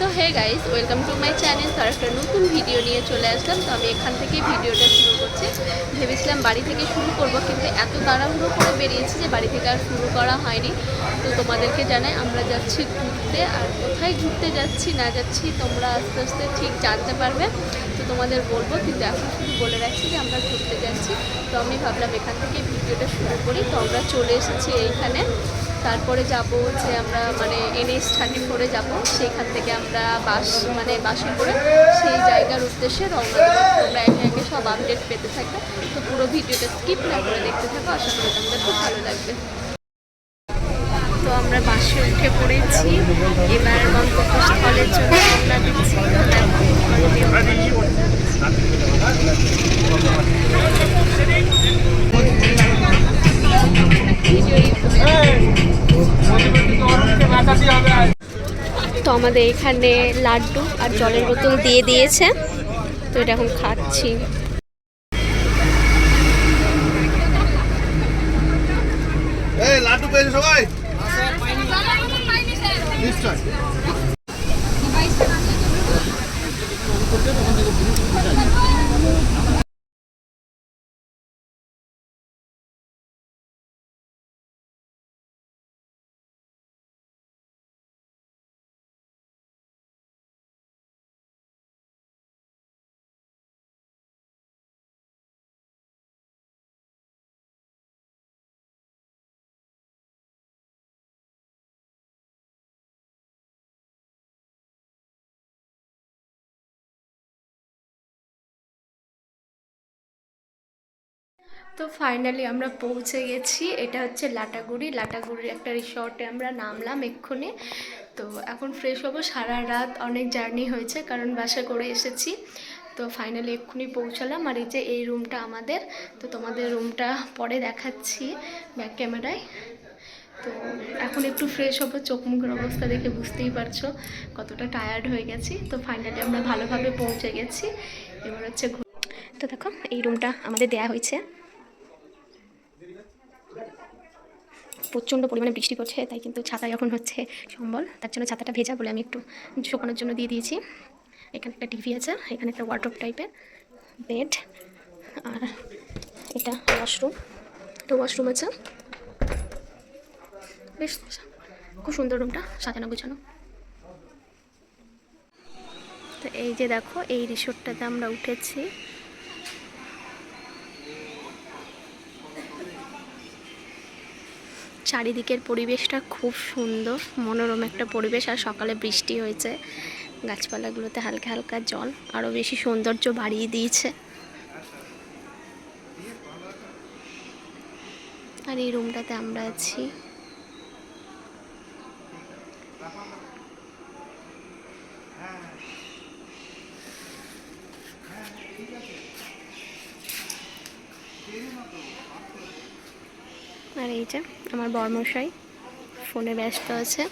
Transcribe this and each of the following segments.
তো hey guys, welcome to my channel. তার একটা নতুন ভিডিও নিয়ে চলে আসলাম। তো আমি এখান থেকেই ভিডিওটা শুরু করছি। ভেবেছিলাম বাড়ি থেকে শুরু করব, কিন্তু এত তাড়াহুড়ো করে বেরিয়েছি যে বাড়ি থেকে আর শুরু করা হয়নি। তো তোমাদেরকে জানাই, আমরা যাচ্ছি ঘুরতে। আর কোথায় ঘুরতে যাচ্ছি, না যাচ্ছি, তোমরা আস্তে আস্তে ঠিক জানতে পারবে। তোমাদের বলব, কিন্তু এখন শুধু বলে রাখছি যে আমরা ঘুরতে যাচ্ছি। তো আমি ভাবলাম এখান থেকে ভিডিওটা শুরু করি। তো আমরা চলে এসেছি এইখানে। তারপরে যাব যে আমরা মানে এনএস থার্টি ফোরে যাব। সেইখান থেকে আমরা বাস মানে বাসে করে সেই জায়গার উদ্দেশ্যে রওনা দেবো। তোমরা একে একে সব আপডেট পেতে থাকবে। তো পুরো ভিডিওটা স্কিপ না করে দেখতে থাকো। আশা করি তোমাদের খুব ভালো লাগবে। তো আমরা বাসে উঠে পড়েছি। এবার গন্তব্যস্থলের জন্য রওনা দিচ্ছি আমাদের এখানে লাড্ডু আর জলের বোতল দিয়ে দিয়েছে। তো এটা এখন খাচ্ছি। তো ফাইনালি আমরা পৌঁছে গেছি। এটা হচ্ছে লাটাগুড়ি। লাটাগুড়ির একটা রিসর্টে আমরা নামলাম এক্ষুনি। তো এখন ফ্রেশ হব। সারা রাত অনেক জার্নি হয়েছে, কারণ বাসে করে এসেছি। তো ফাইনালি এক্ষুনি পৌঁছালাম। আর এই যে এই রুমটা আমাদের, তো তোমাদের রুমটা পরে দেখাচ্ছি ব্যাক ক্যামেরায় তো এখন একটু ফ্রেশ হব। চোখ মুখের অবস্থা দেখে বুঝতেই পারছ কতটা টায়ার্ড হয়ে গেছি। তো ফাইনালি আমরা ভালোভাবে পৌঁছে গেছি। এবার হচ্ছে তো দেখো, এই রুমটা আমাদের দেয়া হয়েছে। প্রচণ্ড পরিমাণে বৃষ্টি পড়ছে, তাই কিন্তু ছাতা যখন হচ্ছে সম্বল। তার জন্য ছাতাটা ভেজা বলে আমি একটু শুকানোর জন্য দিয়ে দিয়েছি। এখানে একটা টিভি আছে, এখানে একটা ওয়ার্ড্রপ টাইপের বেড আর এটা ওয়াশরুম একটা ওয়াশরুম আছে। বেশ, খুব সুন্দর রুমটা সাজানো গোছানো। তো এই যে দেখো, এই রিসোর্টটাতে আমরা উঠেছি। চারিদিকের পরিবেশটা খুব সুন্দর, মনোরম একটা পরিবেশ আর সকালে বৃষ্টি হয়েছে। গাছপালাগুলোতে হালকা হালকা জল, আরও বেশি সৌন্দর্য বাড়িয়ে দিয়েছে। আর এই রুমটাতে আমরা আছি। আর এই যে আমার বর্মশাই ফোনে ব্যস্ত আছে।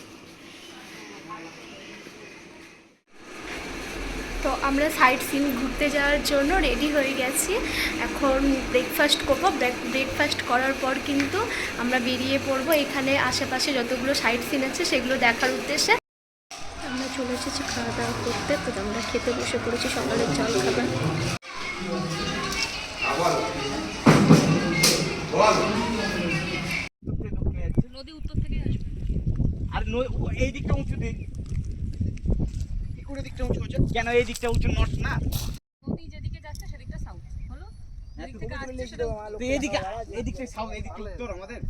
তো আমরা সাইট সিন ঘুরতে যাওয়ার জন্য রেডি হয়ে গেছি। এখন ব্রেকফাস্ট করব। ব্রেকফাস্ট করার পর কিন্তু আমরা বেরিয়ে পড়ব। এখানে আশেপাশে যতগুলো সাইট সিন আছে সেগুলো দেখার উদ্দেশ্যে। আমরা চলে এসেছি খাওয়া দাওয়া করতে। তো আমরা খেতে বসে পড়েছি সকালের জল খাবার নদী উত্তর থেকে আসবে আর নই- ও- এই দিকটা উঁচু দিক কি করে দিকটা উঁচু হচ্ছে? কেন এই দিকটা উঁচু নট না? নদী যেদিকে যাচ্ছে সেদিকটা সাউথ হলো? যেদিক থেকে আসছে সেটা উত্তর। তো এইদিকে এদিকটা সাউথ এদিকটা উত্তর আমাদের।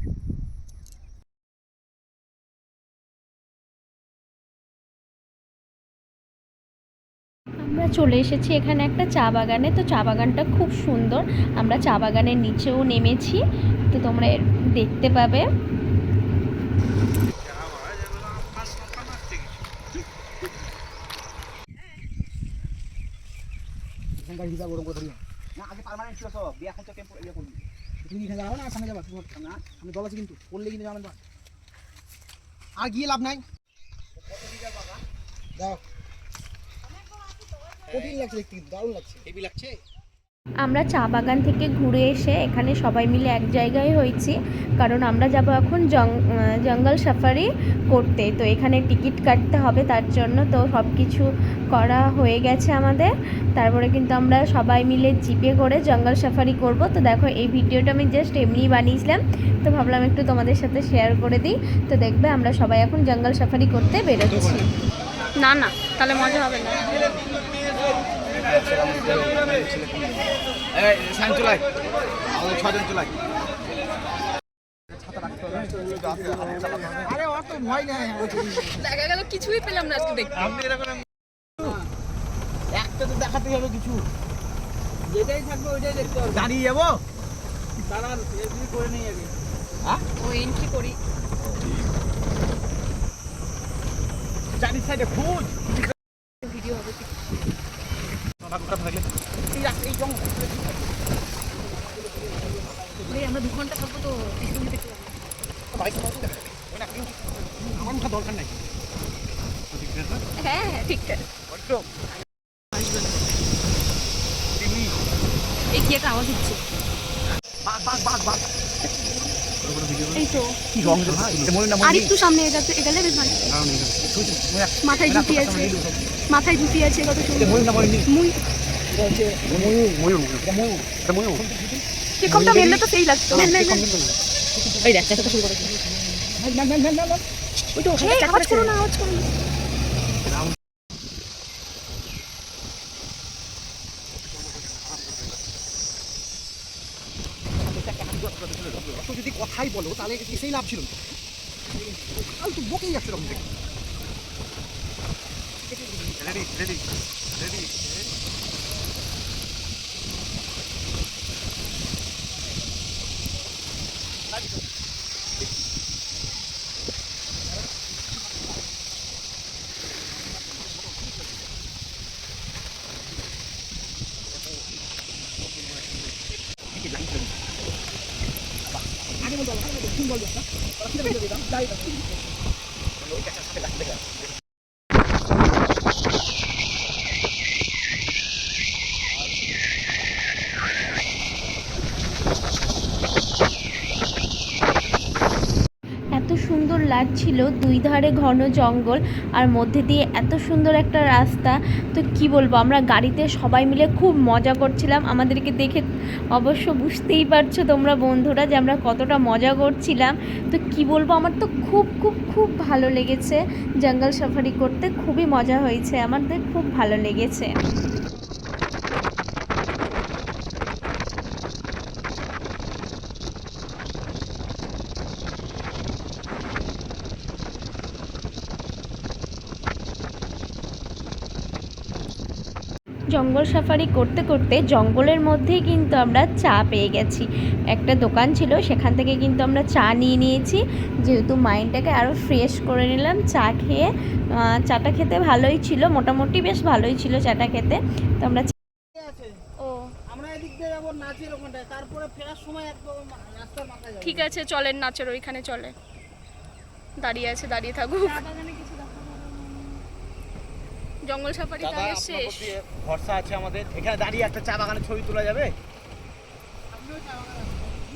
আমরা চলে এসেছি এখানে একটা চা বাগানে। তো চা বাগানটা খুব সুন্দর। আমরা চা বাগানের নিচেও নেমেছি। তো তোমরা দেখতে পাবে। এখানকার হিসাব ওরকম কথা না আগে পারমানেন্ট ছিল সব এখন তো টেম্পো ইয়ে করবি। তুমি এখানে যাব না সামনে যাবা না। আমি দল আছি কিন্তু পড়লে কিন্তু যাবেন আর গিয়ে লাভ নাই। দাও কঠিন লাগছে দেখতে দারুণ লাগছে। হেভি লাগছে? আমরা চা বাগান থেকে ঘুরে এসে এখানে সবাই মিলে এক জায়গায় হয়েছি, কারণ আমরা যাব এখন জঙ্গল সাফারি করতে। তো এখানে টিকিট কাটতে হবে তার জন্য, তো সব কিছু করা হয়ে গেছে আমাদের। তারপরে কিন্তু আমরা সবাই মিলে জিপে করে জঙ্গল সাফারি করব। তো দেখো, এই ভিডিওটা আমি জাস্ট এমনিই বানিয়েছিলাম। তো ভাবলাম একটু তোমাদের সাথে শেয়ার করে দিই। তো দেখবে আমরা সবাই এখন জঙ্গল সাফারি করতে বেরোচ্ছি। না না, তাহলে মজা হবে না। চলাই আমাদের ছজন চলাই আরে অত ভয় নেই দেখা গেল কিছুই পেলাম না আজকে দেখতে। আপনি এরকম একটা তো দেখাতে হবে কিছু। যেটাই থাকবে ওইটাই দেখতে হবে। দাঁড়িয়ে যাব? দাঁড়ান করে নিয়ে যাবে। ও এন্ট্রি করি। চারি সাইডে খুঁজ ভিডিও হবে ভাই আমরা দু ঘণ্টা থাকব তো পিছনে দেখতে পাবো। আমার মুখা দরকার নাই হ্যাঁ হ্যাঁ ঠিকঠাক এই কি একটা আওয়াজ হচ্ছে বাঘ বাঘ বাঘ বাঘ এই তো কি রং এটা মনে না আর একটু সামনে এগাতে এগালে বেশ ভালো মাথায় ঝুঁকি আছে মাথায় কত সুন্দর মুই মেললে তো সেই লাগতো দেখ শুরু করে আওয়াজ করো না আওয়াজ করো না। বলো তাহলে সেই লাভ ছিল কাল তো বকেই যাচ্ছে তখন থেকে রেডি রেডি রেডি আগে বলতে হবে আগে তুমি বলবে না ঠিক আছে দিলাম দাঁড়িয়ে থাকো। এত লাগছিল দুই ধারে ঘন জঙ্গল আর মধ্যে দিয়ে এত সুন্দর একটা রাস্তা। তো কি বলব, আমরা গাড়িতে সবাই মিলে খুব মজা করছিলাম। আমাদেরকে দেখে অবশ্য বুঝতেই পারছ তোমরা বন্ধুরা যে আমরা কতটা মজা করছিলাম। তো কি বলব, আমার তো খুব খুব খুব ভালো লেগেছে। জঙ্গল সাফারি করতে খুবই মজা হয়েছে, আমাদের খুব ভালো লেগেছে। জঙ্গল সাফারি করতে করতে জঙ্গলের মধ্যেই কিন্তু আমরা চা পেয়ে গেছি। একটা দোকান ছিল সেখান থেকে কিন্তু আমরা চা নিয়ে নিয়েছি। যেহেতু মাইন্ডটাকে আরও ফ্রেশ করে নিলাম চা খেয়ে চাটা খেতে ভালোই ছিল মোটামুটি বেশ ভালোই ছিল চাটা খেতে। তো আমরা আছে? ও। আমরা এদিক দিয়ে যাব নাচের ওখানটায় তারপরে ফেরার সময় একদম রাস্তার মাথায় যাব। ঠিক আছে চলেন নাচের ওইখানে চলে। দাঁড়িয়ে আছে দাঁড়িয়ে থাকুক। জঙ্গল সাফারি তাহলে শেষ। ভরসা আছে আমাদের। এখানে দাঁড়িয়ে একটা চা বাগানের ছবি তোলা যাবে?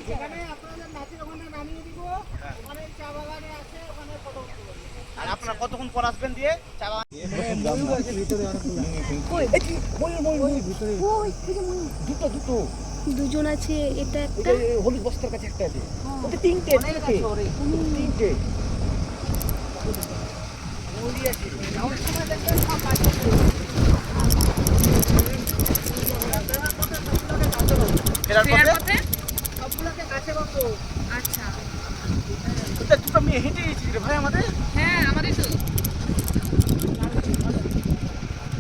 যেখানে আপনাদের নাচের ওখানে নামিয়ে দিব। ওখানে চা বাগানে আছে ওখানে ফটো আর আপনারা কতক্ষণ পর আসবেন দিয়ে চা বাগান? দুটো দুটো। দুজন আছে এটা একটা। হলুদ বস্তার কাছে একটা আছে। ওতে তিনটে তিনটে। তিনটে। ভাই আমাদের? হ্যাঁ আমাদের তো।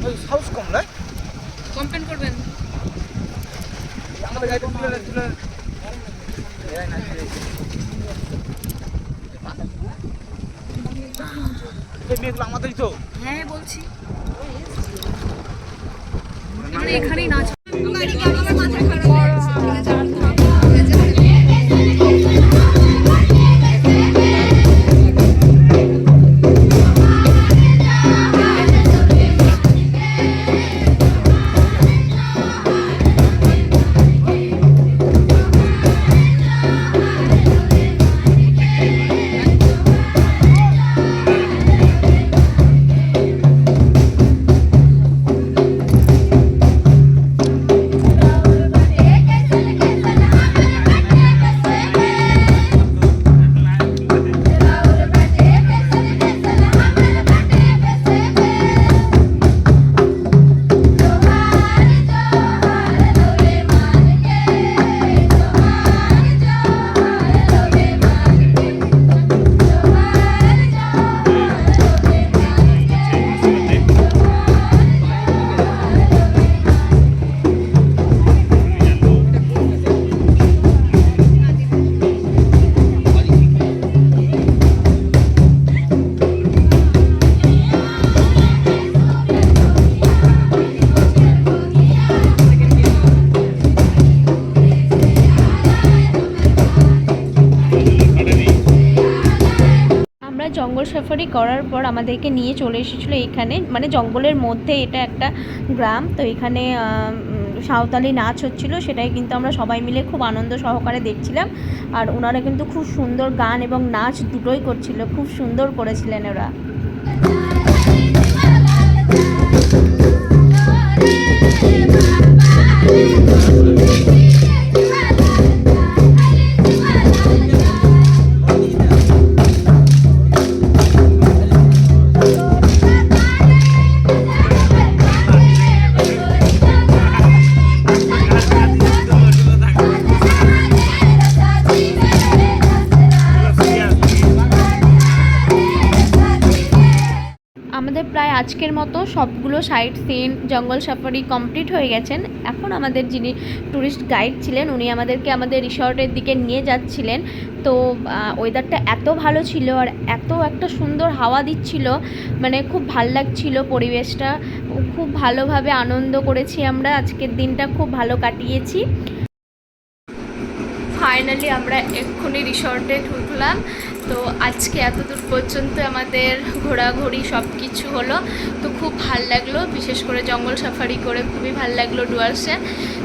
ওই সাহস কম নয় কমপ্লেন করবেন। আমাদের গাড়িতে তুলে তুলে এই মেয়েগুলো আমাদেরই তো। হ্যাঁ বলছি। এখানেই নাচ। সাফারি করার পর আমাদেরকে নিয়ে চলে এসেছিল এখানে। মানে জঙ্গলের মধ্যে এটা একটা গ্রাম, তো এখানে সাঁওতালি নাচ হচ্ছিল। সেটাই কিন্তু আমরা সবাই মিলে খুব আনন্দ সহকারে দেখছিলাম। আর ওনারা কিন্তু খুব সুন্দর গান এবং নাচ দুটোই করছিল। খুব সুন্দর করেছিলেন ওরা। আমাদের প্রায় আজকের মতো সবগুলো সাইট সিন, জঙ্গল সাফারি কমপ্লিট হয়ে গেছেন। এখন আমাদের যিনি ট্যুরিস্ট গাইড ছিলেন, উনি আমাদেরকে আমাদের রিসর্টের দিকে নিয়ে যাচ্ছিলেন। তো ওয়েদারটা এত ভালো ছিল আর এত একটা সুন্দর হাওয়া দিচ্ছিল মানে খুব ভালো লাগছিল পরিবেশটা। খুব ভালোভাবে আনন্দ করেছি আমরা, আজকের দিনটা খুব ভালো কাটিয়েছি। ফাইনালি আমরা এক্ষুনি রিসর্টে ঢুকলাম। তো আজকে এতদূর পর্যন্ত আমাদের ঘোরাঘুরি সব কিছু হলো। তো খুব ভালো লাগল, বিশেষ করে জঙ্গল সাফারি করে খুবই ভালো লাগল ডুয়ার্সে।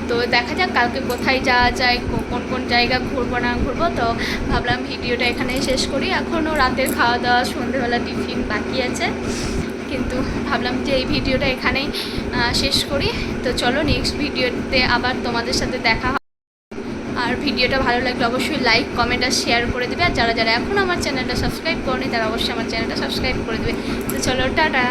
তো দেখা যাক কালকে কোথায় যাওয়া যায় কোন কোন জায়গা ঘুরবো না ঘুরবো। তো ভাবলাম ভিডিওটা এখানেই শেষ করি। এখনও রাতের খাওয়া দাওয়া সন্ধেবেলা টিফিন বাকি আছে। কিন্তু ভাবলাম যে এই ভিডিওটা এখানেই শেষ করি। তো চলো নেক্সট ভিডিওতে আবার তোমাদের সাথে দেখা আর ভিডিওটা ভালো লাগলে অবশ্যই লাইক কমেন্ট আর শেয়ার করে দেবে। আর যারা যারা এখন আমার চ্যানেলটা সাবস্ক্রাইব করেনি, তারা অবশ্যই আমার চ্যানেলটা সাবস্ক্রাইব করে দেবে। তো চলো, টাটা।